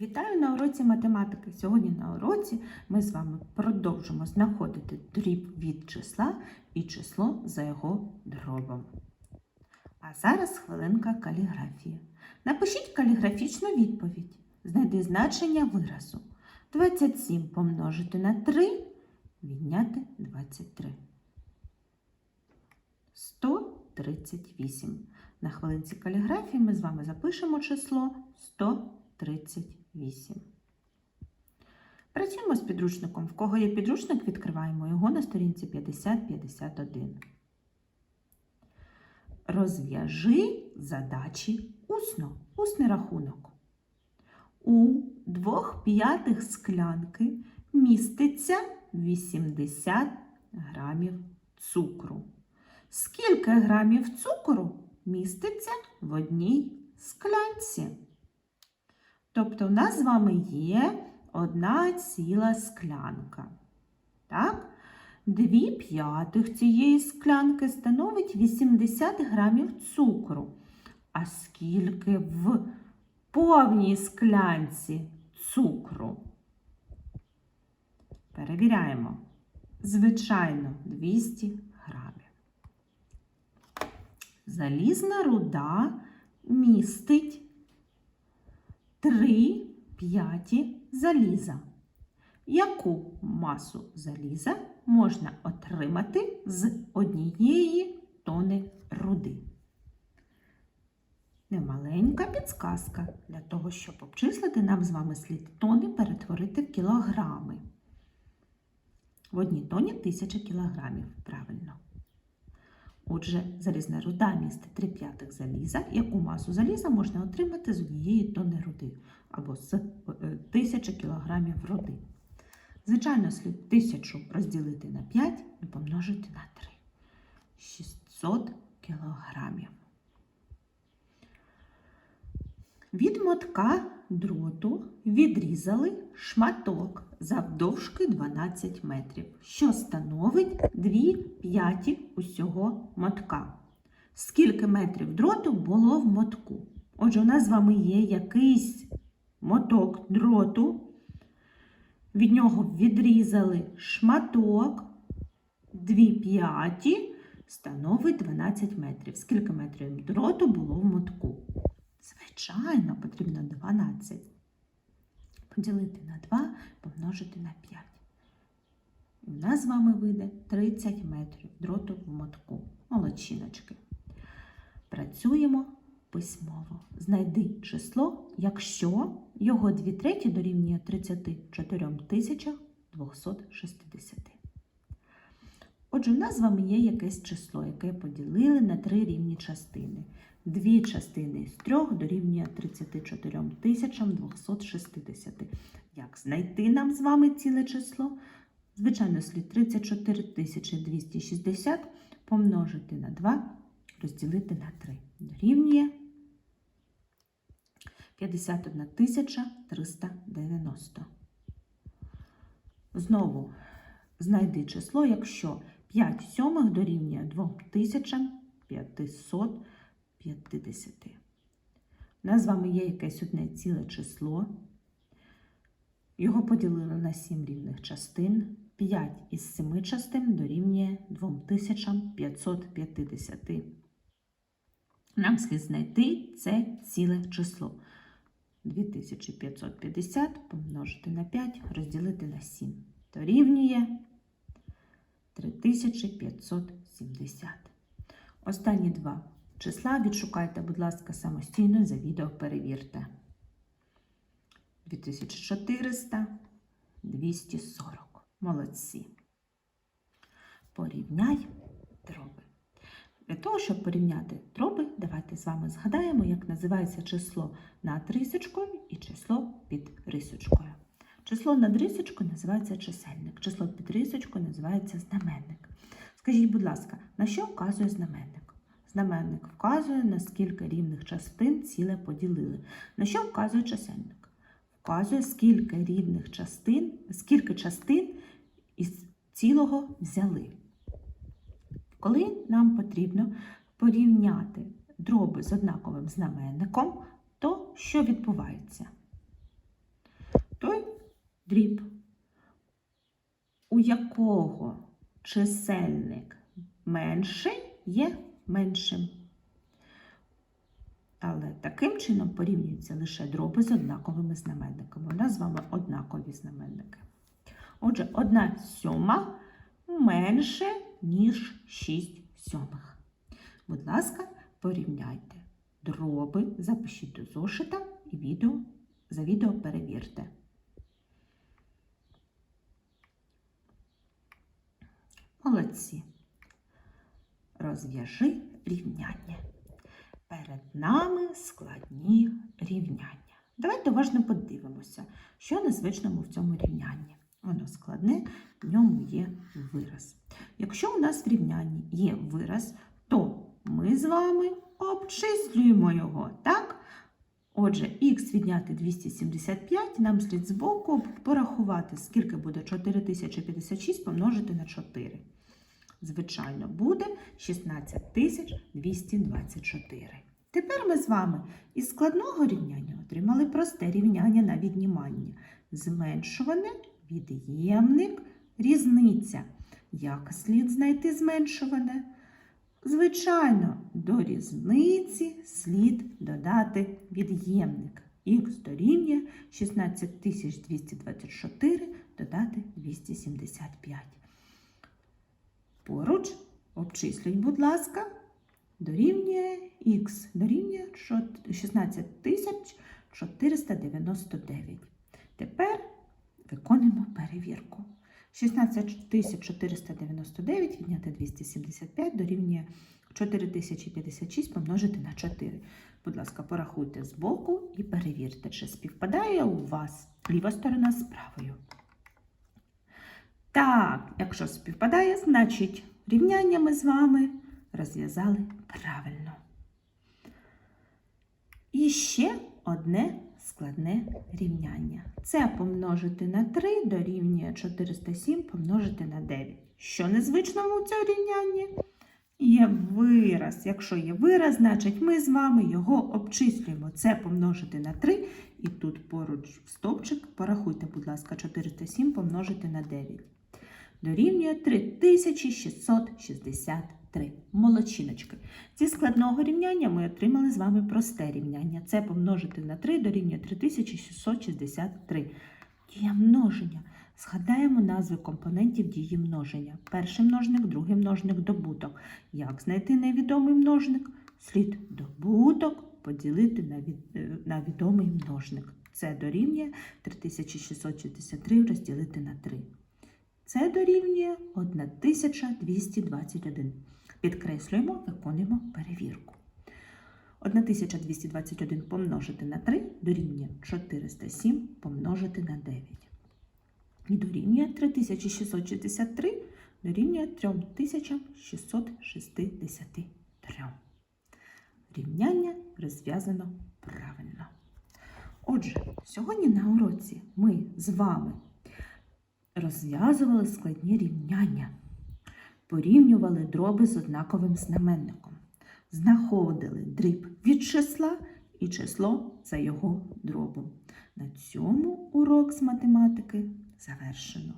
Вітаю на уроці математики. Сьогодні на уроці ми з вами продовжимо знаходити дріб від числа і число за його дробом. А зараз хвилинка каліграфії. Напишіть каліграфічну відповідь. Знайди значення виразу. 27 помножити на 3, відняти 23. 138. На хвилинці каліграфії ми з вами запишемо число 138. Працюємо з підручником. В кого є підручник, відкриваємо його на сторінці 50-51. Розв'яжи задачі усно. Усний рахунок. У двох п'ятих склянки міститься 80 грамів цукру. Скільки грамів цукру міститься в одній склянці? Тобто, в нас з вами є одна ціла склянка. Так? Дві п'ятих цієї склянки становить 80 грамів цукру. А скільки в повній склянці цукру? Перевіряємо. Звичайно, 200 грамів. Залізна руда містить 3 п'яті заліза. Яку масу заліза можна отримати з однієї тони руди? Немаленька підсказка. Для того, щоб обчислити, нам з вами слід тони перетворити в кілограми. В одній тоні 1000 кілограмів. Правильно. Отже, залізна руда містить 3 п'ятих заліза. Яку масу заліза можна отримати з однієї тони руди або з 1000 кілограмів руди? Звичайно, слід 1000 розділити на 5 і помножити на 3. 600 кілограмів. Від мотка дроту відрізали шматок завдовжки 12 метрів, що становить 2 п'яті усього мотка. Скільки метрів дроту було в мотку? Отже, у нас з вами є якийсь моток дроту. Від нього відрізали шматок, 2 п'яті становить 12 метрів. Скільки метрів дроту було в мотку? Звичайно, потрібно 12. Поділити на 2, помножити на 5. І в нас з вами вийде 30 метрів дроту в мотку. Молодчиночки. Працюємо письмово. Знайди число, якщо його 2 треті дорівнює 34 260. Отже, в нас з вами є якесь число, яке поділили на три рівні частини. Дві частини з трьох дорівнює 34 260. Як знайти нам з вами ціле число? Звичайно, слід 34 260 помножити на 2, розділити на 3. Дорівнює 51 390. Знову знайди число, якщо 5 сьомих дорівнює 2550. У нас з вами є якесь одне ціле число. Його поділили на 7 рівних частин. 5 із 7 частин дорівнює 2550. Нам слід знайти це ціле число. 2550 помножити на 5, розділити на 7. Дорівнює 3570. Останні два числа відшукайте, будь ласка, самостійно за відео перевірте. 2400, 240. Молодці. Порівняй дроби. Для того, щоб порівняти дроби, давайте з вами згадаємо, як називається число над рисочкою і число під рисочкою. Число над рисочкою називається чисельник, число під рисочкою називається знаменник. Скажіть, будь ласка, на що вказує знаменник? Знаменник вказує, на скільки рівних частин ціле поділили. На що вказує чисельник? Вказує, скільки рівних частин, скільки частин із цілого взяли. Коли нам потрібно порівняти дроби з однаковим знаменником, то що відбувається? Той дріб, у якого чисельник менший є меншим. Але таким чином порівнюються лише дроби з однаковими знаменниками. У нас з вами однакові знаменники. Отже, одна сьома менше, ніж 6 сьомих. Будь ласка, порівняйте дроби, запишіть до зошита і відео, за відео перевірте. Молодці. Розв'яжи рівняння. Перед нами складні рівняння. Давайте уважно подивимося, що незвичному в цьому рівнянні. Воно складне, в ньому є вираз. Якщо у нас в рівнянні є вираз, то ми з вами обчислюємо його, так? Отже, х відняти 275, нам слід збоку порахувати, скільки буде 4056 помножити на 4. Звичайно, буде 16224. Тепер ми з вами із складного рівняння отримали просте рівняння на віднімання. Зменшуване, від'ємник, різниця. Як слід знайти зменшуване? Звичайно, до різниці слід додати від'ємник. Х дорівнює 16224 додати 275. Поруч обчислюй, будь ласка, дорівнює х, дорівнює 16499. Тепер виконуємо перевірку. 16499 відняти 275 дорівнює 4056 помножити на 4. Будь ласка, порахуйте збоку і перевірте, чи співпадає у вас ліва сторона з правою. Так, якщо співпадає, значить рівняння ми з вами розв'язали правильно. І ще одне складне рівняння. Це помножити на 3 дорівнює 407 помножити на 9. Що незвичного у цьому рівнянні? Є вираз. Якщо є вираз, значить ми з вами його обчислюємо. Це помножити на 3. І тут поруч стовпчик порахуйте, будь ласка, 407 помножити на 9 дорівнює 3663. Молодчиночки. Зі складного рівняння ми отримали з вами просте рівняння. Це помножити на 3 дорівнює 3663. Дія множення. Згадаємо назви компонентів дії множення. Перший множник, другий множник, добуток. Як знайти невідомий множник? Слід добуток поділити на, від... е, на відомий множник. Це дорівнює 3663 розділити на 3. Це дорівнює 1221. Підкреслюємо, виконуємо перевірку. 1221 помножити на 3 дорівнює 407 помножити на 9. І дорівнює 3663 дорівнює 3663. Рівняння розв'язано правильно. Отже, сьогодні на уроці ми з вами розв'язували складні рівняння, порівнювали дроби з однаковим знаменником, знаходили дріб від числа і число за його дробом. На цьому урок з математики завершено.